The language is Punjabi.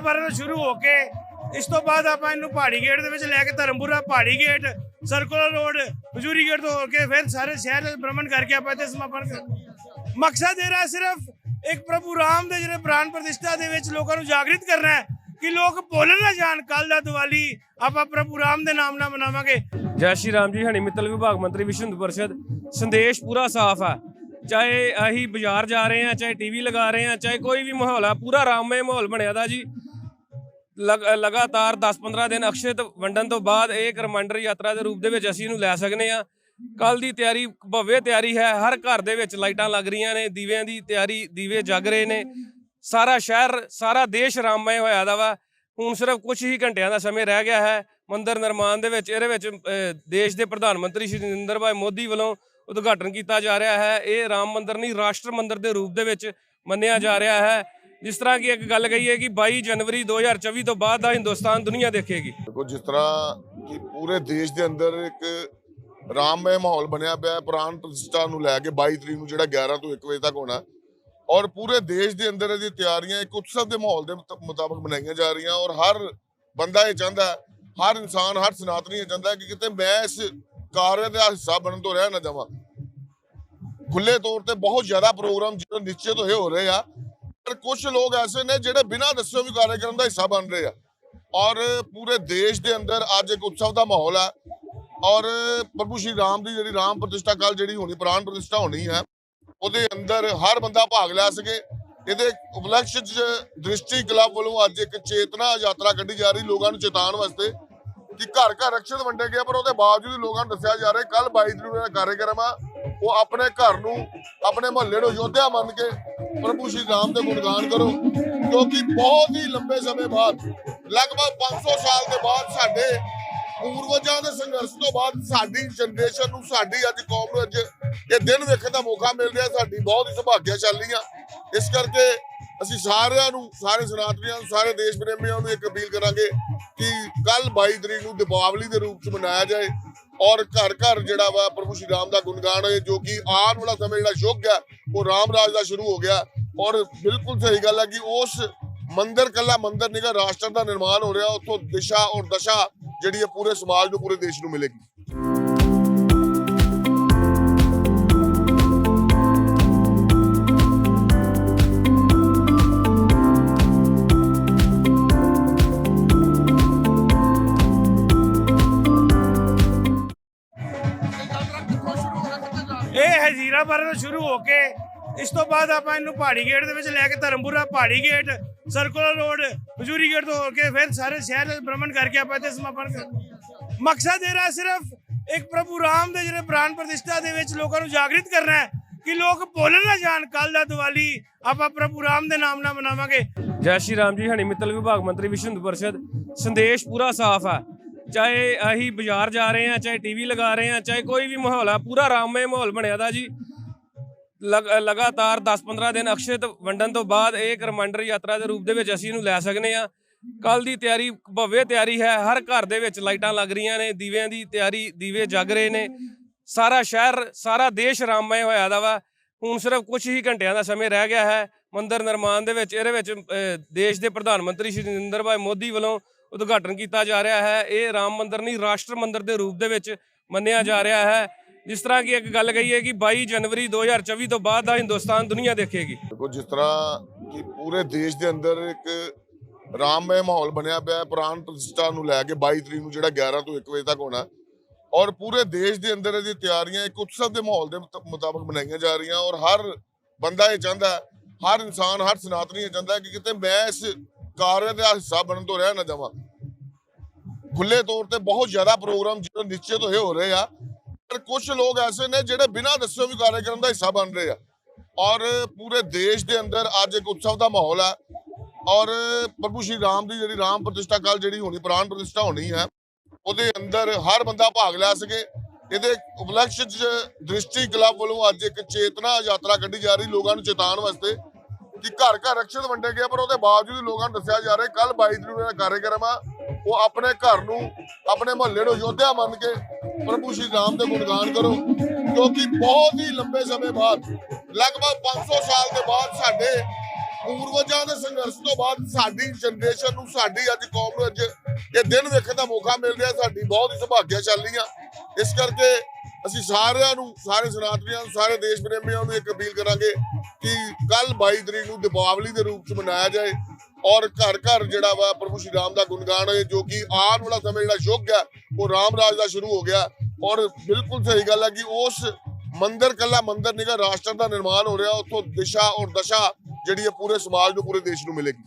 ਹਜ਼ੀਰਾ ਤੋਂ ਸ਼ੁਰੂ ਹੋ ਕੇ ਇਸ ਤੋਂ ਬਾਅਦ ਆਪਾਂ ਇਹਨੂੰ ਪਹਾੜੀ ਗੇਟ ਦੇ ਵਿੱਚ ਲੈ ਕੇ Dharampura Pahari gate circular road Hazuri gate ਤੋਂ ਹੋ ਕੇ ਫਿਰ ਸਾਰੇ ਸ਼ਹਿਰ ਦਾ ਭ੍ਰਮਣ ਕਰਕੇ ਆਪਾਂ ਇੱਥੇ ਸਮਾਪਨ ਕਰ ਮਕਸਦ ਇਹਦਾ ਸਿਰਫ ਇੱਕ ਪ੍ਰਭੂ ਰਾਮ ਦੇ ਜਿਹੜੇ ਪ੍ਰਾਨ ਪ੍ਰਤਿਸ਼ਠਾ ਦੇ ਵਿੱਚ ਲੋਕਾਂ ਨੂੰ ਜਾਗਰਿਤ ਕਰਨਾ ਹੈ ਕਿ ਲੋਕ ਭੁੱਲ ਨਾ ਜਾਣ ਕੱਲ ਦਾ ਦੀਵਾਲੀ ਆਪਾਂ ਪ੍ਰਭੂ ਰਾਮ ਦੇ ਨਾਮ ਨਾਲ ਮਨਾਵਾਂਗੇ। ਜੈ ਸ਼੍ਰੀ ਰਾਮ ਜੀ, ਹਣੀ ਮਿੱਤਲ ਵਿਭਾਗ ਮੰਤਰੀ ਵਿਸ਼ਵ ਪਰਿਸ਼ਦ, ਸੰਦੇਸ਼ ਪੂਰਾ ਸਾਫ਼ ਹੈ। ਚਾਹੇ ਅਸੀਂ ਬਾਜ਼ਾਰ ਜਾ ਰਹੇ ਹਾਂ, ਚਾਹੇ ਟੀਵੀ ਲਗਾ ਰਹੇ ਹਾਂ, ਚਾਹੇ ਕੋਈ ਵੀ ਮਾਹੌਲ ਆ ਪੂਰਾ ਰਾਮਮय ਮਾਹੌਲ ਬਣਿਆ ਦਾ ਜੀ। ਲਗਾਤਾਰ 10-15 ਦਿਨ ਅਕਸ਼ਿਤ ਵੰਡਣ ਤੋਂ ਬਾਅਦ ਇਹ ਕਰਮੰਡਰ ਯਾਤਰਾ ਦੇ ਰੂਪ ਦੇ ਵਿੱਚ ਅਸੀਂ ਇਹਨੂੰ ਲੈ ਸਕਨੇ ਆ ਕੱਲ ਦੀ ਤਿਆਰੀ ਭਵਯ ਤਿਆਰੀ ਹੈ। ਹਰ ਘਰ ਦੇ ਵਿੱਚ ਲਾਈਟਾਂ ਲੱਗ ਰਹੀਆਂ ਨੇ, ਦੀਵਿਆਂ ਦੀ ਤਿਆਰੀ, ਦੀਵੇ ਜਗ ਰਹੇ ਨੇ। ਸਾਰਾ ਸ਼ਹਿਰ, ਸਾਰਾ ਦੇਸ਼ ਰਾਮਮय ਹੋਇਆ ਦਾ ਵਾ। ਹੁਣ ਸਿਰਫ ਕੁਝ ਹੀ ਘੰਟਿਆਂ ਦਾ ਸਮੇਂ ਰਹਿ ਗਿਆ ਹੈ। ਮੰਦਰ ਨਿਰਮਾਣ ਦੇ ਵਿੱਚ, ਇਹਦੇ ਵਿੱਚ ਦੇਸ਼ ਦੇ ਪ੍ਰਧਾਨ ਮੰਤਰੀ ਸ਼੍ਰੀ ਨਰਿੰਦਰ ਭਾਈ ਮੋਦੀ ਵੱਲੋਂ ਉਦਘਾਟਨ ਕੀਤਾ ਜਾ ਰਿਹਾ ਹੈ। ਇਹ ਰਾਮ ਮੰਦਰ ਨਹੀਂ, ਰਾਸ਼ਟਰ ਮੰਦਰ ਦੇ ਰੂਪ ਦੇ ਵਿੱਚ ਮੰਨਿਆ ਜਾ ਰਿਹਾ ਹੈ। ਜਿਸ ਤਰ੍ਹਾਂ ਕਿ ਇੱਕ ਗੱਲ ਕਹੀ ਹੈ ਕਿ 22 ਜਨਵਰੀ 2024 ਤੋਂ ਬਾਅਦ ਦਾ ਹਿੰਦੁਸਤਾਨ ਦੁਨੀਆ ਦੇਖੇਗੀ। ਦੇਖੋ, ਜਿਸ ਤਰ੍ਹਾਂ ਕਿ ਪੂਰੇ ਦੇਸ਼ ਦੇ ਅੰਦਰ ਇੱਕ ਰਾਮਮय ਮਾਹੌਲ ਬਣਿਆ ਪਿਆ ਹੈ ਪ੍ਰਾਨ ਪ੍ਰਤਿਸ਼ਠਾ ਨੂੰ ਲੈ ਕੇ 22 ਤਰੀਕ ਨੂੰ ਜਿਹੜਾ 11 ਤੋਂ 1 ਵਜੇ ਤੱਕ ਹੋਣਾ। ਔਰ ਪੂਰੇ ਦੇਸ਼ ਦੇ ਅੰਦਰ ਇਹਦੀ ਤਿਆਰੀਆਂ, ਇੱਕ ਉਤਸਵ ਦੇ ਮਾਹੌਲ ਦੇ ਮੁਤਾਬਕ ਬਣਾਈਆਂ ਜਾ ਰਹੀਆਂ ਔਰ ਹਰ ਬੰਦਾ ਇਹ ਚਾਹੁੰਦਾ ਹਰ ਇਨਸਾਨ, ਹਰ ਸਨਾਤਨੀ ਇਹ ਚਾਹੁੰਦਾ ਕਿ ਕਿਤੇ ਮੈਂ ਇਸ ਕਾਰਜ ਦਾ ਹਿੱਸਾ ਬਣਨ ਤੋਂ ਰਹਿ ਨਾ ਜਾਵਾਂ। ਖੁੱਲੇ ਤੌਰ ਤੇ ਬਹੁਤ ਜ਼ਿਆਦਾ ਪ੍ਰੋਗਰਾਮ ਜਿਹੜੇ ਨਿਸ਼ਚਿਤ ਹੋਏ ਹੋ ਰਹੇ ਆ ਪਰ ਕੁਝ ਲੋਕ ਐਸੇ ਨੇ ਜਿਹੜੇ ਬਿਨਾਂ ਦੱਸਿਓ ਵੀ ਕਾਰਜਕ੍ਰਮ ਦਾ ਹਿੱਸਾ ਬਣ ਰਹੇ ਆ। ਔਰ ਪੂਰੇ ਦੇਸ਼ ਦੇ ਅੰਦਰ ਅੱਜ ਇੱਕ ਉਤਸਵ ਦਾ ਮਾਹੌਲ ਹੈ। ਔਰ ਪ੍ਰਭੂ ਸ਼੍ਰੀ ਰਾਮ ਦੀ ਜਿਹੜੀ ਰਾਮ ਪ੍ਰਤਿਸ਼ਠਾ ਕੱਲ ਜਿਹੜੀ ਹੋਣੀ ਪ੍ਰਾਨ ਪ੍ਰਤਿਸ਼ਠਾ ਹੋਣੀ ਹੈ, ਉਹਦੇ ਅੰਦਰ ਹਰ ਬੰਦਾ ਭਾਗ ਲੈ ਸਕੇ। ਇਹਦੇ ਉਪਲਕਸ਼ ਦ੍ਰਿਸ਼ਟੀ ਕਲੱਬ ਵੱਲੋਂ ਅੱਜ ਇੱਕ ਚੇਤਨਾ ਯਾਤਰਾ ਕੱਢੀ ਜਾ ਰਹੀ ਲੋਕਾਂ ਨੂੰ ਚੇਤਾਉਣ ਵਾਸਤੇ ਕਿ ਘਰ ਘਰ ਰਕਸ਼ਤ ਵੰਡੇ ਗਏ ਪਰ ਉਹਦੇ ਬਾਵਜੂਦ ਲੋਕਾਂ ਨੂੰ ਦੱਸਿਆ ਜਾ ਰਿਹਾ ਕੱਲ 22 ਤਰੀਕ ਦਾ ਜਿਹੜਾ ਕਾਰਜਕ੍ਰਮ ਆ। ਉਹ ਆਪਣੇ ਘਰ ਨੂੰ, ਆਪਣੇ ਮਹੱਲੇ ਨੂੰ ਯੋਧਿਆ ਮੰਨ ਕੇ ਪ੍ਰਭੂ ਸ਼੍ਰੀ ਰਾਮ ਦੇ ਗੁਣਗਾਨ ਕਰੋ, ਕਿਉਂਕਿ ਬਹੁਤ ਹੀ ਲੰਬੇ ਸਮੇਂ ਬਾਅਦ, ਲਗਭਗ 500 ਸਾਲ ਦੇ ਬਾਅਦ ਸਾਡੇ ਪੂਰਵਜਾਂ ਦੇ ਸੰਘਰਸ਼ ਤੋਂ ਬਾਅਦ ਸਾਡੀ ਜਨਰੇਸ਼ਨ ਨੂੰ, ਸਾਡੀ ਅੱਜ ਕੌਮ ਨੂੰ ਅੱਜ ਇਹ ਦਿਨ ਵੇਖਣ ਦਾ ਮੌਕਾ ਮਿਲ ਰਿਹਾ, ਸਾਡੀ ਬਹੁਤ ਹੀ ਸੁਭਾਗਿਆਸ਼ਾਲੀ ਆ ਇਸ ਕਰਕੇ ਅਸੀਂ ਸਾਰਿਆਂ ਨੂੰ, ਸਾਰੇ ਸਨਾਤਨੀਆਂ ਨੂੰ, ਸਾਰੇ ਦੇਸ਼ ਪ੍ਰੇਮੀਆਂ ਨੂੰ ਇੱਕ ਅਪੀਲ ਕਰਾਂਗੇ ਕਿ ਕੱਲ 22 ਤਰੀਕ ਨੂੰ ਦੀਪਾਵਲੀ ਦੇ ਰੂਪ 'ਚ ਮਨਾਇਆ ਜਾਏ। ਔਰ ਘਰ ਘਰ ਜਿਹੜਾ ਵਾ ਪ੍ਰਭੂ ਸ਼੍ਰੀ ਰਾਮ ਦਾ ਗੁਣਗਾਨ ਜੋ ਕਿ ਆਉਣ ਵਾਲਾ ਸਮੇਂ ਜਿਹੜਾ ਯੁੱਗ ਹੈ, ਉਹ ਰਾਮ ਰਾਜ ਦਾ ਸ਼ੁਰੂ ਹੋ ਗਿਆ। ਔਰ ਬਿਲਕੁਲ ਸਹੀ ਗੱਲ ਹੈ ਕਿ ਉਸ ਮੰਦਰ, ਕੱਲਾ ਮੰਦਰ ਨਿਗਾ ਰਾਸ਼ਟਰ ਦਾ ਨਿਰਮਾਣ ਹੋ ਰਿਹਾ, ਉੱਥੋਂ ਦਿਸ਼ਾ ਔਰ ਦਸ਼ਾ ਜਿਹੜੀ ਹੈ ਪੂਰੇ ਸਮਾਜ ਨੂੰ, ਪੂਰੇ ਦੇਸ਼ ਨੂੰ ਮਿਲੇਗੀ। ਇਹ ਹਜ਼ੀਰਾ ਬਾਰੇ ਤੋਂ ਸ਼ੁਰੂ ਹੋ ਕੇ ਇਸ ਤੋਂ ਬਾਅਦ ਆਪਾਂ ਇਹਨੂੰ ਪਹਾੜੀ ਗੇਟ ਦੇ ਵਿੱਚ ਲੈ ਕੇ Dharampura Pahari gate circular road Hazuri gate ਤੋਂ ਹੋ ਕੇ ਫਿਰ ਸਾਰੇ ਸ਼ਹਿਰ ਦਾ ਭ੍ਰਮਣ ਕਰਕੇ ਆਪਾਂ ਇੱਥੇ ਸਮਾਪਨ ਕਰ ਮਕਸਦ ਇਹਦਾ ਸਿਰਫ ਇੱਕ ਪ੍ਰਭੂ ਰਾਮ ਦੇ ਜਿਹੜੇ ਪ੍ਰਾਨ ਪ੍ਰਤਿਸ਼ਠਾ ਦੇ ਵਿੱਚ ਲੋਕਾਂ ਨੂੰ ਜਾਗਰਿਤ ਕਰਨਾ ਹੈ ਕਿ ਲੋਕ ਭੁੱਲ ਨਾ ਜਾਣ ਕੱਲ ਦਾ ਦੀਵਾਲੀ ਆਪਾਂ ਪ੍ਰਭੂ ਰਾਮ ਦੇ ਨਾਮ ਨਾਲ ਮਨਾਵਾਂਗੇ। ਜੈ ਸ਼੍ਰੀ ਰਾਮ ਜੀ, ਹਣੀ ਮਿੱਤਲ ਵਿਭਾਗ ਮੰਤਰੀ ਵਿਸ਼ਵ ਪਰਿਸ਼ਦ, ਸੰਦੇਸ਼ ਪੂਰਾ ਸਾਫ਼ ਹੈ। ਚਾਹੇ ਅਸੀਂ ਬਾਜ਼ਾਰ ਜਾ ਰਹੇ ਹਾਂ, ਚਾਹੇ ਟੀਵੀ ਲਗਾ ਰਹੇ ਹਾਂ, ਚਾਹੇ ਕੋਈ ਵੀ ਮਾਹੌਲ ਆ ਪੂਰਾ ਰਾਮਮय ਮਾਹੌਲ ਬਣਿਆ ਦਾ ਜੀ। ਲਗਾਤਾਰ 10-15 ਦਿਨ ਅਕਸ਼ਿਤ ਵੰਡਣ ਤੋਂ ਬਾਅਦ ਇਹ ਇੱਕ ਯਾਤਰਾ ਦੇ ਰੂਪ ਦੇ ਵਿੱਚ ਅਸੀਂ ਇਹਨੂੰ ਲੈ ਸਕਨੇ ਆ। ਕੱਲ ਦੀ ਤਿਆਰੀ, ਭਵਯ ਤਿਆਰੀ ਹੈ। ਹਰ ਘਰ ਦੇ ਵਿੱਚ ਲਾਈਟਾਂ ਲੱਗ ਰਹੀਆਂ ਨੇ, ਦੀਵਿਆਂ ਦੀ ਤਿਆਰੀ, ਦੀਵੇ ਜਗ ਰਹੇ ਨੇ। ਸਾਰਾ ਸ਼ਹਿਰ, ਸਾਰਾ ਦੇਸ਼ ਰਾਮਮय ਹੋਇਆ ਦਾ ਵਾ। ਹੁਣ ਸਿਰਫ ਕੁਝ ਹੀ ਘੰਟਿਆਂ ਦਾ ਸਮੇਂ ਰਹਿ ਗਿਆ ਹੈ। ਮੰਦਰ ਨਿਰਮਾਣ ਦੇ ਵਿੱਚ, ਇਹਦੇ ਵਿੱਚ ਦੇਸ਼ ਦੇ ਪ੍ਰਧਾਨ ਮੰਤਰੀ ਸ਼੍ਰੀ ਨਰਿੰਦਰ ਭਾਈ ਮੋਦੀ ਵੱਲੋਂ ਉਦਘਾਟਨ ਕੀਤਾ ਜਾ ਰਿਹਾ ਹੈ। ਇਹ ਰਾਮ ਮੰਦਰ ਨਹੀਂ, ਰਾਸ਼ਟਰ ਮੰਦਰ ਦੇ ਰੂਪ ਦੇ ਵਿੱਚ ਮੰਨਿਆ ਜਾ ਰਿਹਾ ਹੈ। ਜਿਸ ਤਰ੍ਹਾਂ ਕਿ ਇੱਕ ਗੱਲ ਕਹੀ ਹੈ ਕਿ 22 ਜਨਵਰੀ 2024 ਤੋਂ ਬਾਅਦ ਦਾ ਹਿੰਦੁਸਤਾਨ ਦੁਨੀਆ ਦੇਖੇਗੀ। ਦੇਖੋ, ਜਿਸ ਤਰ੍ਹਾਂ ਕਿ ਪੂਰੇ ਦੇਸ਼ ਦੇ ਅੰਦਰ ਇੱਕ ਰਾਮਮय ਮਾਹੌਲ ਬਣਿਆ ਪਿਆ ਹੈ ਪ੍ਰਾਨ ਪ੍ਰਤਿਸ਼ਠਾ ਨੂੰ ਲੈ ਕੇ 22 ਤਰੀਕ ਨੂੰ ਜਿਹੜਾ 11 ਤੋਂ 1 ਵਜੇ ਤੱਕ ਹੋਣਾ। ਔਰ ਪੂਰੇ ਦੇਸ਼ ਦੇ ਅੰਦਰ ਇਹਦੀ ਤਿਆਰੀਆਂ, ਇੱਕ ਉਤਸਵ ਦੇ ਮਾਹੌਲ ਦੇ ਮੁਤਾਬਕ ਬਣਾਈਆਂ ਜਾ ਰਹੀਆਂ ਔਰ ਹਰ ਬੰਦਾ ਇਹ ਚਾਹੁੰਦਾ ਹਰ ਇਨਸਾਨ, ਹਰ ਸਨਾਤਨੀ ਇਹ ਚਾਹੁੰਦਾ ਕਿ ਕਿਤੇ ਮੈਂ ਇਸ ਕਾਰਜ ਦਾ ਹਿੱਸਾ ਬਣਨ ਤੋਂ ਰਹਿ ਨਾ ਜਾਵਾਂ। ਖੁੱਲੇ ਤੌਰ ਤੇ ਬਹੁਤ ਜ਼ਿਆਦਾ ਪ੍ਰੋਗਰਾਮ ਜਿਹੜੇ ਨਿਸ਼ਚਿਤ ਹੋਏ ਹੋ ਰਹੇ ਆ ਕੁਝ ਲੋਕ ਐਸੇ ਨੇ ਜਿਹੜੇ ਬਿਨਾਂ ਦੱਸਿਓ ਵੀ ਕਾਰਜਕ੍ਰਮ ਦਾ ਹਿੱਸਾ ਬਣ ਰਹੇ ਆ। ਔਰ ਪੂਰੇ ਦੇਸ਼ ਦੇ ਅੰਦਰ ਅੱਜ ਇੱਕ ਉਤਸਵ ਦਾ ਮਾਹੌਲ ਹੈ ਔਰ ਪ੍ਰਭੂ ਸ਼੍ਰੀ ਰਾਮ ਦੀ ਜਿਹੜੀ ਰਾਮ ਪ੍ਰਤਿਸ਼ਠਾ ਕੱਲ ਜਿਹੜੀ ਹੋਣੀ ਪ੍ਰਾਨ ਪ੍ਰਤਿਸ਼ਠਾ ਹੋਣੀ ਹੈ, ਉਹਦੇ ਅੰਦਰ ਹਰ ਬੰਦਾ ਭਾਗ ਲੈ ਸਕੇ। ਇਹਦੇ ਉਪਲਕਸ਼ 'ਚ ਦ੍ਰਿਸ਼ਟੀ ਕਲੱਬ ਵੱਲੋਂ ਅੱਜ ਇੱਕ ਚੇਤਨਾ ਯਾਤਰਾ ਕੱਢੀ ਜਾ ਰਹੀ ਲੋਕਾਂ ਨੂੰ ਚੇਤਾਉਣ ਵਾਸਤੇ ਕਿ ਘਰ ਘਰ ਰਕਸ਼ਤ ਵੰਡੇ ਗਏ ਪਰ ਉਹਦੇ ਬਾਵਜੂਦ ਲੋਕਾਂ ਨੂੰ ਦੱਸਿਆ ਜਾ ਰਿਹਾ ਕੱਲ 22 ਤਰੀਕ ਦਾ ਕਾਰਜਕ੍ਰਮ ਆ ਉਹ ਆਪਣੇ ਘਰ ਨੂੰ, ਆਪਣੇ ਮੁਹੱਲੇ ਨੂੰ ਯੋਧਿਆ ਮੰਨ ਕੇ ਪ੍ਰਭੂ ਸ਼੍ਰੀ ਰਾਮ ਦੇ ਗੁਣਗਾਨ ਕਰੋ, ਕਿਉਂਕਿ ਬਹੁਤ ਹੀ ਲੰਬੇ ਸਮੇਂ ਬਾਅਦ, ਲਗਭਗ 500 ਸਾਲ ਦੇ ਬਾਅਦ ਸਾਡੇ ਪੂਰਵਜਾਂ ਦੇ ਸੰਘਰਸ਼ ਤੋਂ ਬਾਅਦ ਸਾਡੀ ਜਨਰੇਸ਼ਨ ਨੂੰ, ਸਾਡੀ ਅੱਜ ਕੌਮ ਨੂੰ ਅੱਜ ਇਹ ਦਿਨ ਵੇਖਣ ਦਾ ਮੌਕਾ ਮਿਲ ਰਿਹਾ, ਸਾਡੀ ਬਹੁਤ ਹੀ ਸੁਭਾਗਿਆਸ਼ਾਲੀ ਆ। ਇਸ ਕਰਕੇ ਅਸੀਂ ਸਾਰਿਆਂ ਨੂੰ, ਸਾਰੇ ਸਨਾਤਨੀਆਂ ਨੂੰ, ਸਾਰੇ ਦੇਸ਼ ਪ੍ਰੇਮੀਆਂ ਨੂੰ ਇੱਕ ਅਪੀਲ ਕਰਾਂਗੇ ਕਿ ਕੱਲ 22 ਤਰੀਕ ਨੂੰ ਦੀਪਾਵਲੀ ਦੇ ਰੂਪ ਚ ਮਨਾਇਆ ਜਾਏ। ਔਰ ਘਰ ਘਰ ਜਿਹੜਾ ਵਾ ਪ੍ਰਭੂ ਸ਼੍ਰੀ ਰਾਮ ਦਾ ਗੁਣਗਾਨ ਜੋ ਕਿ ਆਉਣ ਵਾਲਾ ਸਮੇਂ ਜਿਹੜਾ ਯੁੱਗ ਹੈ, ਉਹ ਰਾਮ ਰਾਜ ਦਾ ਸ਼ੁਰੂ ਹੋ ਗਿਆ। ਔਰ ਬਿਲਕੁਲ ਸਹੀ ਗੱਲ ਹੈ ਕਿ ਉਸ ਮੰਦਰ, ਕੱਲਾ ਮੰਦਰ ਨਿਗਾ ਰਾਸ਼ਟਰ ਦਾ ਨਿਰਮਾਣ ਹੋ ਰਿਹਾ, ਉੱਥੋਂ ਦਿਸ਼ਾ ਔਰ ਦਸ਼ਾ ਜਿਹੜੀ ਹੈ ਪੂਰੇ ਸਮਾਜ ਨੂੰ, ਪੂਰੇ ਦੇਸ਼ ਨੂੰ ਮਿਲੇਗੀ।